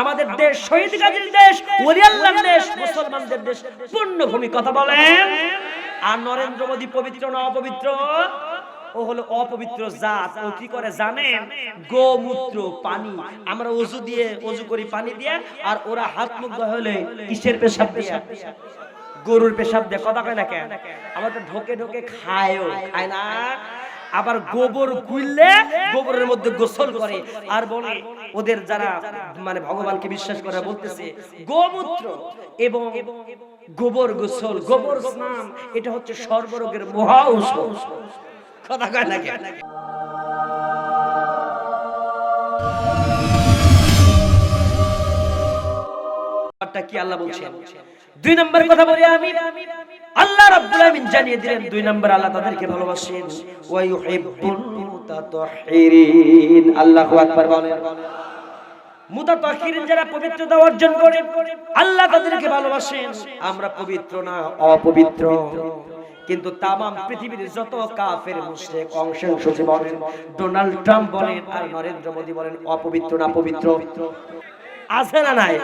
আমাদের দেশ, শহীদ গাজীর দেশ ওলিয়াল্লাহর দেশ, মুসলমানদের দেশ। পূর্ণভূমি কথা বলেন। আর নরেন্দ্র মোদী পবিত্র না অপবিত্র? ও হলো অপবিত্র জাত। ও কি করে জানেন গোমূত্র পানি। আমরা অজু দিয়ে অজু করি পানি দিয়ে, আর ওরা হাত মুখ হলে কিসের পেশাব দিয়ে? গরুর পেশাব দিয়ে। কথা কয় না কেন? তো ঢোকে ঢোকে খায়ও। খায় না? আবার গোবর কুইলে গোবরের মধ্যে গোসল করে। আর বলে, ওদের যারা মানে ভগবানকে বিশ্বাস করে, বলতেছে, গোমূত্র এবং গোবর গোসল, গোবর স্নান, এটা হচ্ছে সর্বরোগের মহা ঔষধ। কথা কয় না কেন কি আল্লাহ বলছেন দুই নম্বর কথা বলি আমি। আল্লাহ রাব্বুল আলামিন জানিয়ে দিলেন দুই নম্বর আল্লাহ তাদেরকে ভালোবাসেন। ওয়া ইউহিব্বুল মুতাতাহহিরিন আল্লাহু আকবার বলেন। মুতাতাহহিরিন যারা পবিত্রতা অর্জন করে আল্লাহ তাদেরকে ভালোবাসেন। আমরা পবিত্র না অপবিত্র। কিন্তু তামাম পৃথিবীর যত কাফের মুশরিক অংশাংশ বলেন ডোনাল্ড ট্রাম্প বলেন আর নরেন্দ্র মোদী বলেন অপবিত্র না পবিত্র। আছে না নাই?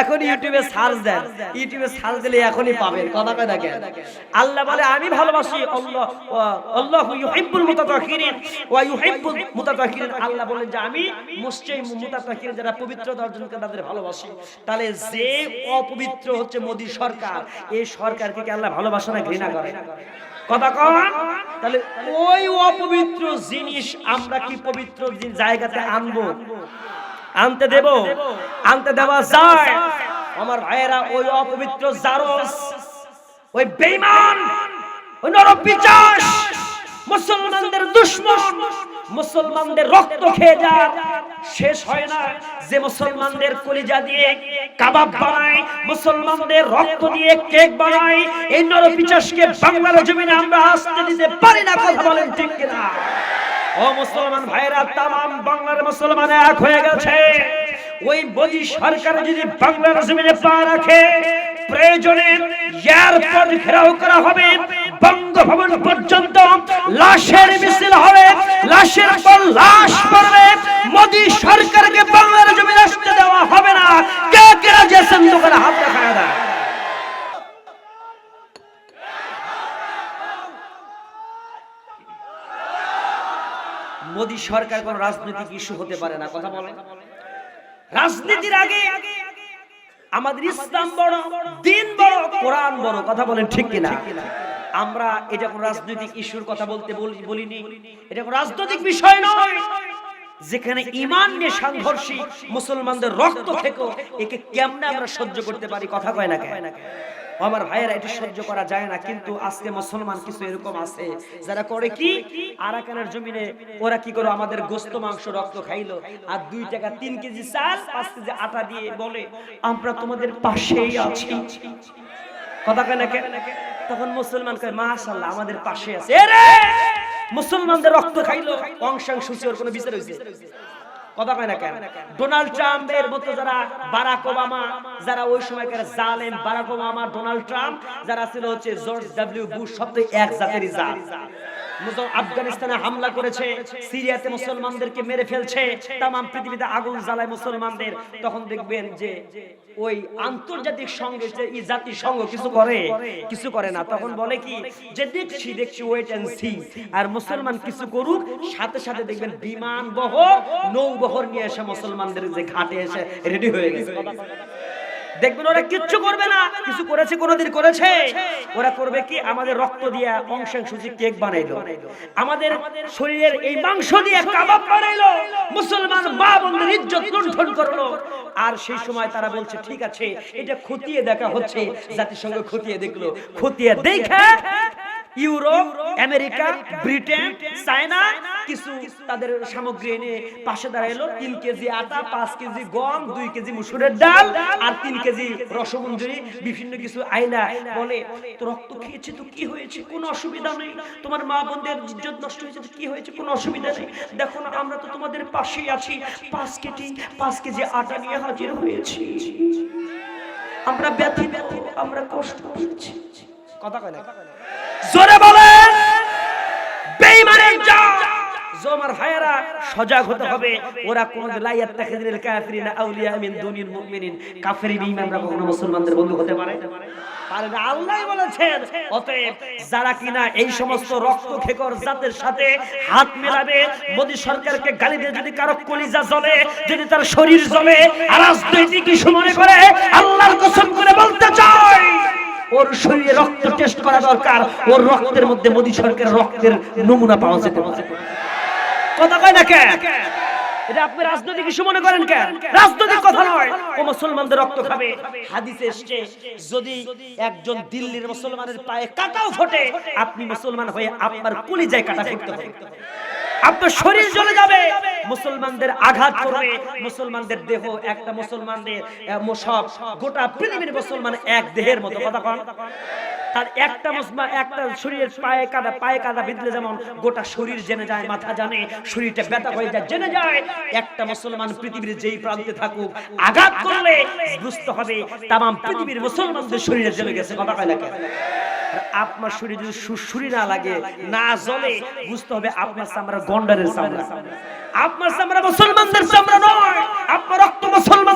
এখন ইউটিউবে সার্চ দেন। ইউটিউবে সার্চ দিলে এখনই পাবেন। কথা কয় দেখেন? আল্লাহ বলে আমি ভালোবাসি আল্লাহ আল্লাহু ইউহিব্বুল মুতাতাহহিরিন ওয়া ইউহিব্বুল মুতাতাহহিরিন আল্লাহ বলেন যে আমি মুসলিম মুতাতাহহিরিন যারা পবিত্র অর্জন করে তাদের ভালোবাসি। তাহলে যে অপবিত্র হচ্ছে মোদী সরকার এই সরকারকে কি আল্লাহ ভালোবাসে না ঘৃণা করে? কথা কন। তাহলে ওই অপবিত্র জিনিস আমরা কি পবিত্র জায়গাতে আনব? আনতে দেব আনতে দেওয়া যায়। আমার ভাইয়েরা ওই অপবিত্র জারস ওই বেঈমান ওই নরপিচাস মুসলমানদের দুশ্মন মুসলমানদের রক্ত খেয়ে যায়। শেষ হয় না যে মুসলমানদের কলিজা দিয়ে কাবাব বানায় মুসলমানদের রক্ত দিয়ে কেক বানায়। এই নরপিচাসকে বাংলার জমিনে আমরা আসতে দিতে পারি না কথা বলেন ঠিক কিনা? ও মুসলমান ভাইরা তাম বাংলার মুসলমান এক হয়ে গেছে। ওই মোদী সরকার যদি বাংলার জমিনে পা রাখে, প্রয়োজনে এয়ারপোর্ট ঘেরাও করা হবে, বঙ্গভবন পর্যন্ত লাশের মিছিল হবে, লাশের পর লাশ পড়বে। মোদী সরকারকে বাংলার জমি আসতে দেওয়া হবে না কে কে রাজি আছেন দোকানে হাত দেখা দেয় মোদী সরকার কোন রাজনৈতিক ইস্যু হতে পারে না, কথা বলেন। রাজনীতির আগে আমাদের ইসলাম বড়, দিন বড়, কোরআন বড়, কথা বলেন ঠিক কিনা? আমরা এটা কোন রাজনৈতিক ইস্যুর কথা বলতে বলি- বলিনি এটা কোন রাজনৈতিক বিষয় নয়, যেখানে ইমান নিয়ে সাংঘর্ষিক মুসলমানদের রক্ত থেকেও একে কেমনে আমরা সহ্য করতে পারি, কথা কয় না কেন? আমার ভাইয়েরা, এটা সহ্য করা যায় না, কিন্তু আজকে মুসলমান কিছু এরকম আছে, যারা করে কি? আরাকানের জমিনে ওরা কি করে আমাদের গোস্ত, মাংস, রক্ত খাইলো, আর দুই টাকা তিন কেজি চাল, পাঁচ কেজি আটা দিয়ে বলে, আমরা তোমাদের পাশেই আছি। কথা কেন তখন মুসলমান কয়, মাশাআল্লাহ, আমাদের পাশে আছে। মুসলমানদের রক্ত খাইলো, অংশাংশ কোনো বিচার হইছে? কথা কয় না কেন? ডোনাল্ড ট্রাম্প এর মতো যারা বারাক ওবামা যারা ওই সময়কার জালেম বারাক ওবামা ডোনাল্ড ট্রাম্প যারা ছিল হচ্ছে জর্জ ডব্লিউ বুশ সব এক জাতেরই জাত। আফগানিস্তানে হামলা করেছে, সিরিয়াতে মুসলমানদেরকে মেরে ফেলছে, তামাম পৃথিবীতে আগুন জ্বালায় মুসলমানদের। তখন দেখবেন যে ওই আন্তর্জাতিক সঙ্গে যে কিছু করে কিছু করে না। তখন বলে কি, যে দেখছি দেখছি ওয়েট সি আর মুসলমান কিছু করুক, সাথে সাথে দেখবেন বিমান বহ নৌবহর নিয়ে এসে মুসলমানদের যে ঘাটে এসে রেডি হয়ে গেছে। দেখবেন ওরা কিচ্ছু করবে না। কিছু করেছে, কোনোদিন করেছে। ওরা করবে কি? আমাদের রক্ত দিয়ে অংশাংশ দিয়ে কেক বানাইলো। আমাদের শরীরের এই মাংস দিয়ে কাবাব বানাইলো। মুসলমান মা বোনদের ইজ্জত লুণ্ঠন করল। আর সেই সময় তারা বলছে, ঠিক আছে, এটা খতিয়ে দেখা হচ্ছে। জাতিসংঘ খতিয়ে দেখল। খতিয়ে দেখে ইউরোপ, আমেরিকা, ব্রিটেন, চায়না কিছু তাদের সামগ্রী এনে পাশে দাঁড়াইলো। তিন কেজি আটা পাঁচ কেজি গম দুই কেজি মুসুরের ডাল আর তিন কেজি রসমঞ্জুরি বিভিন্ন কিছু আইনা বলে তো রক্ত খেয়েছে তো কি হয়েছে? কোনো অসুবিধা নেই। তোমার মা বোনদের ইজ্জত নষ্ট হয়েছে তো কি হয়েছে? কোনো অসুবিধা নেই। দেখো না আমরা তো তোমাদের পাশেই আছি। পাঁচ কেজি পাঁচ কেজি আটা নিয়ে হাজির হয়েছি। আমরা ব্যথিত আমরা কষ্ট পেয়েছি। কথা কয় না। জোরে বলেন বেঈমানের জাত যে আমার ভাইয়েরা সজাগ হতে হবে। ওরা কোন লাইয়াত তাখিদিল কাফিরিনা আউলিয়া মিন দুনিল মুমিনিন। কাফির বেঈমানরা কখনো মুসলমানদের বন্ধু হতে পারে? পারে না আল্লাহ বলেছেন। অতএব যারা কিনা এই সমস্ত রক্ত খেকর জাতের সাথে হাত মেলাবে, মোদি সরকারকে গালি দিয়ে যদি কারও কলিজা জ্বলে, যদি তার শরীর জ্বলে, আর রাজনৈতিক ইস্যু মনে করে, আল্লাহর কসম করে বলতে চাই, ওর শরীরে রক্ত টেস্ট করা দরকার। ওর রক্তের মধ্যে মোদি সরকারের রক্তের নমুনা পাওয়া যেতে পারে। কথা কয় না কেন এটা আপনি রাজনৈতিক ইস্যু মনে করেন কেন রাজনৈতিক কথা নয়, ও মুসলমানদের রক্ত খাবে। হাদিসে এসছে, যদি একজন দিল্লির মুসলমানের পায়ে কাটাও ফোটে, আপনি মুসলমান হয়ে আপনার কলিজায় কাটা ফুটতে হবে। আপনার শরীর জ্বলে যাবে, মুসলমানদের আঘাত করবে, মুসলমানদের দেহ, একটা মুসলমানদের সব গোটা পৃথিবীর মুসলমান এক দেহের মতো, কথা কন। তার একটা মুসলমান একটা শরীরের পায়ে কাটা পায়ে কাটা বিঁধলে যেমন গোটা শরীর জেনে যায়, মাথা জানে, শরীরটা ব্যথা হয়ে যায়, জেনে যায়, একটা মুসলমান পৃথিবীর যেই প্রান্তে থাকুক, আঘাত করলে বুঝতে হবে, তামাম পৃথিবীর মুসলমানদের শরীরে জেনে গেছে, কথা কয় কেন? আপনার শরীর যদি সুরসুরি না লাগে, না জ্বলে, বুঝতে হবে আপনার চামড়া গন্ডারের চামড়া আপনার চামড়া মুসলমানদের চামড়া নয়, আপনার রক্ত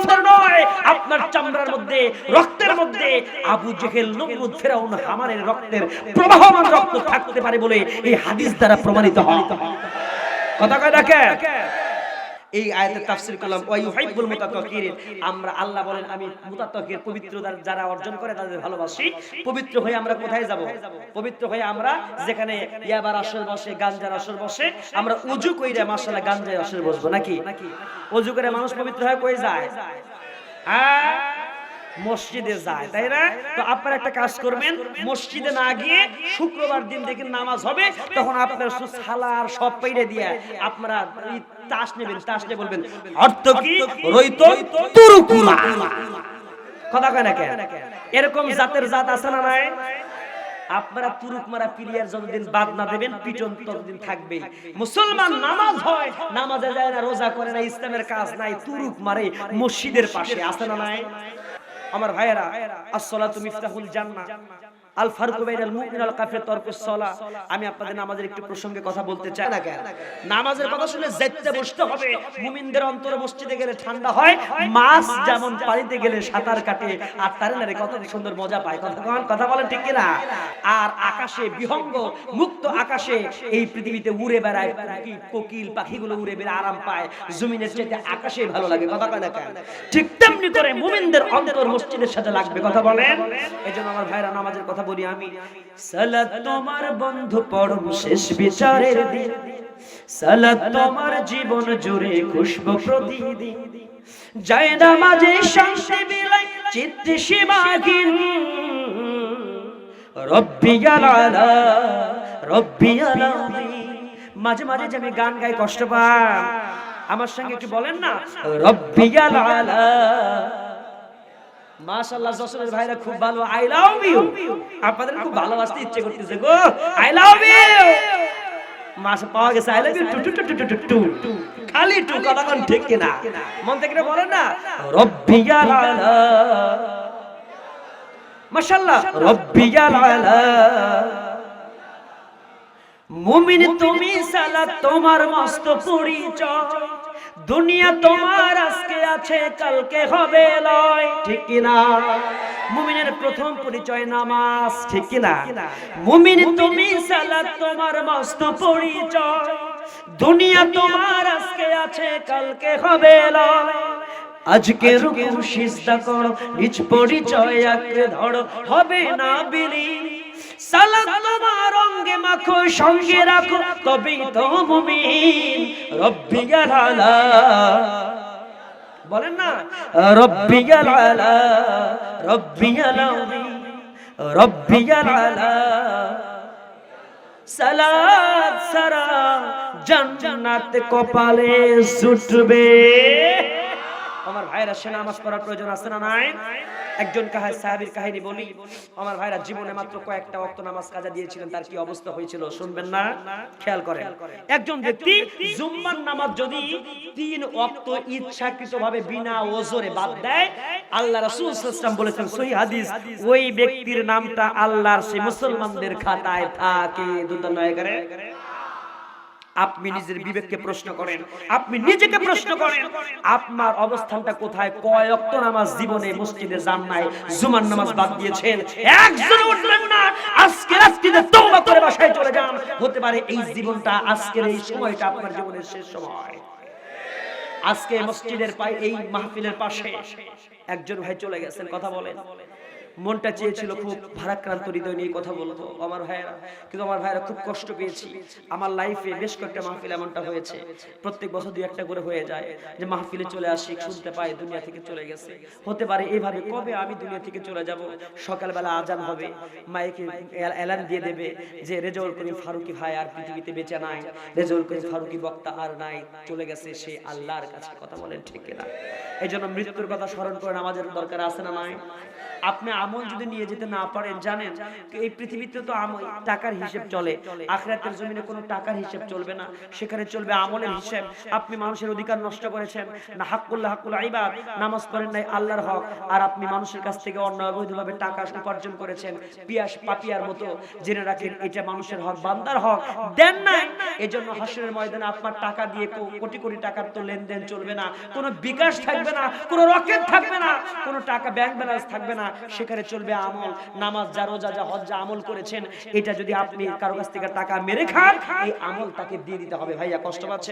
মুসলমানদের নয়। আপনার চামড়ার মধ্যে, রক্তের মধ্যে আবু জেহেল, নমরুদ, ফেরাউন, হামারের রক্তের প্রবাহমান রক্ত থাকতে পারে বলে এই হাদিস দ্বারা প্রমাণিত হয়। কথা কয় দেখে এই আয়াতের তাফসীর করলাম, ওয়া ইউহিব্বুল মুতাতাহহিরিন আমরা আল্লাহ বলেন, আমি মুতাতাহহির পবিত্র যারা অর্জন করে তাদের ভালোবাসি। পবিত্র হয়ে আমরা কোথায় যাব? পবিত্র হয়ে আমরা যেখানে ইয়াবার আসর বসে, গাঞ্জার আসর বসে, আমরা উজু কইরা মাশাআল্লাহ গাঞ্জার আসর বসবো নাকি? উজু করে মানুষ পবিত্র হয়ে কই যায়? হ্যাঁ? মসজিদে যায়, তাই না? তো আপনারা একটা কাজ করবেন, মসজিদে না গিয়ে শুক্রবার দিন দেখে নামাজ হবে, তখন আপনার সালার সব পেরে দিয়ে আপনারা তাস নেবেন, তাস নিয়ে বলবেন, অর্থ কি? রইত তুরুকুমা। কথা কয় না কেন? এরকম জাতের জাত আছে না নাই? আপনারা তুরুক মারা পিরিয়ার যতদিন বাদ না দেবেন পিটন ততদিন থাকবে। মুসলমান নামাজ হয়, নামাজে যায় না, রোজা করে না, ইসলামের কাজ নাই, তুরুক মারে মসজিদের পাশে, আছে না নাই? আমার ভাইয়েরা আসসালাতু মিফতাহুল জান্নাহ। আল ফারকু বাইনাল মুমিন আল কাফির তরকুস সালাহ আমি আপনাদের নামাজের একটু প্রসঙ্গে কথা বলতে চাই। না কেন? নামাজের কথা শুনে যেতে বসতে হবে। মুমিনদের অন্তরে মসজিদে গেলে ঠান্ডা হয়। মাছ যেমন পানিতে গেলে সাঁতার কাটে। আর তারে নারে কত সুন্দর মজা পায়। কথা কথা বলেন ঠিক কিনা? আর আকাশে বিহঙ্গ মুক্ত আকাশে এই পৃথিবীতে উড়ে বেড়ায় কোকিল পাখিগুলো উড়ে বেড়ে আরাম পায়। জমিনের চাইতে আকাশে ভালো লাগে। কথা কয় না কেন? ঠিক তেমনি করে মুমিনদের অন্তর মসজিদের সাথে লাগবে। কথা বলেন? এজন্য আমার ভাইরা নামাজের কথা বলি আমি। সালাত তোমার বন্ধু পরম শেষ বিচারের দিন। সালাত তোমার জীবন জুড়ে খুশবু প্রতিদিন। যায় নামাজে শান্তি বিলাই চিত্তে সীমাহীন রব্বিয়াল আলা রব্বিয়াল মাঝে মাঝে যে আমি গান গাই কষ্ট পাই আমার সঙ্গে একটু বলেন না? রব্বিয়াল আলা মাশাআল্লাহ, যশোরের ভাইরা খুব ভালো। আই লাভ ইউ আপনাদের খুব ভালোবাসতে ইচ্ছে করতেছে গো। আই লাভ ইউ মাস পাওয়া গেছে I love you too too too too too too খালি টু কথা ঠিক কিনা? মন থেকে বলেন না? আলা মাশাআল্লাহ আলা মুমিন তুমি সালাত তোমার মস্ত পরিচয়। দুনিয়া তোমার, আজকে আছে, কালকে হবে লয়। ঠিক কিনা? মুমিনের প্রথম পরিচয় নামাজ, ঠিক কিনা? মুমিন তুমি সালাত তোমার মস্ত পরিচয়। দুনিয়া তোমার, আজকে আছে, কালকে হবে লয়। আজকে রুকু, সিজদা করো, নিজ পরিচয় আঁকড়ে ধরো, হবে না বিলি সালাত তোমার অঙ্গে মাখো, সঙ্গে রাখো, তবেই তো মুমিন। রব্বিয়াল আলা। বলেন না? রব্বিয়াল আলা, রব্বিয়াল আযীম, রব্বিয়াল আলা। সালাত সারা জান্নাত কপালে জুটবে। আমার ভাইরা সে নামাজ পড়ার প্রয়োজন আছে না নাই? একজন কাহায় সাহাবীর কাহিনী বলি। আমার ভাইরা জীবনে মাত্র কয়েকটা ওয়াক্ত নামাজ কাজা দিয়েছিলেন, তার কি অবস্থা হয়েছিল শুনবেন না? খেয়াল করেন। একজন ব্যক্তি জুম্মার নামাজ যদি তিন ওয়াক্ত ইচ্ছাকৃতভাবে বিনা ওজরে বাদ দেয়, আল্লাহ রাসূল সাল্লাল্লাহু বলেছেন সহিহ হাদিস, ওই ব্যক্তির নামটা আল্লাহর সেই মুসলমানদের খাতায় থাকে। দুটো নয় করে। আপনি নিজের বিবেককে প্রশ্ন করেন। আপনি নিজেকে প্রশ্ন করেন। আপনার অবস্থানটা কোথায়? কয় অক্ত নামাজ জীবনে মসজিদে যান নাই? জুমার নামাজ বাদ দিয়েছেন। একজন উঠলেন না। আজকে রাত্রিতে তওবা করে বাসায় চলে যান। হতে পারে এই জীবনটা আজকের এই সময়টা আপনার জীবনের শেষ সময়। আজকে মসজিদের পাই এই মাহফিলের পাশে একজন ভাই চলে গেছেন। কথা বলেন। মনটা চেয়েছিল খুব ভারাক্রান্ত হৃদয় নিয়ে কথা বলব আমার ভাইয়েরা কিন্তু আমার ভাইয়েরা খুব কষ্ট পেয়েছি। আমার লাইফে বেশ কয়েকটা মাহফিল এমনটা হয়েছে। প্রত্যেক বছর দুই একটা করে হয়ে যায় যে মাহফিলে চলে আসি শুনতে পাই দুনিয়া থেকে চলে গেছে। হতে পারে এইভাবে কবে আমি দুনিয়া থেকে চলে যাব? সকালবেলা আজান হবে মাইকে অ্যালার্ম দিয়ে দেবে যে রেজাউল করিম ফারুকি ভাই আর পৃথিবীতে বেঁচে নাই। রেজাউল করিম ফারুকি বক্তা আর নাই। চলে গেছে সে আল্লাহর কাছে। কথা বলেন ঠিক কিনা? এই জন্য মৃত্যুর কথা স্মরণ করে আমাদের দরকার আছে না নাই? আপনি আমল যদি নিয়ে যেতে না পারেন, জানেন? এই পৃথিবীতে তো টাকার হিসেব চলে। আখরাতের জমিনে কোনো টাকার হিসেব চলবে না। সেখানে চলবে আমলের হিসেব। আপনি মানুষের অধিকার নষ্ট করেছেন। না হাক্কুল্লাহ হাক্কুল ইবাদ। নামাজ পড়েন নাই আল্লাহর হক। আর আপনি মানুষের কাছ থেকে অন্য অবৈধভাবে টাকা উপার্জন করেছেন। পিয়াস পাপিয়ার মতো। জেনে রাখেন, এটা মানুষের হক, বান্দার হক। দেন নাই। এজন্য হাসরের ময়দানে আপনার টাকা দিয়ে কোটি কোটি টাকার তো লেনদেন চলবে না। কোনো বিকাশ থাকবে না, কোনো রকেট থাকবে না, কোনো টাকা ব্যাংক ব্যালেন্স থাকবে না। সেখানে চলবে আমল, নামাজ যা, রোজা যা, হজ যা আমল করেছেন, এটা যদি আপনি কারও কাছ থেকে টাকা মেরে খান, এই আমল তাকে দিয়ে দিতে হবে। ভাইয়া, কষ্ট পাচ্ছেন?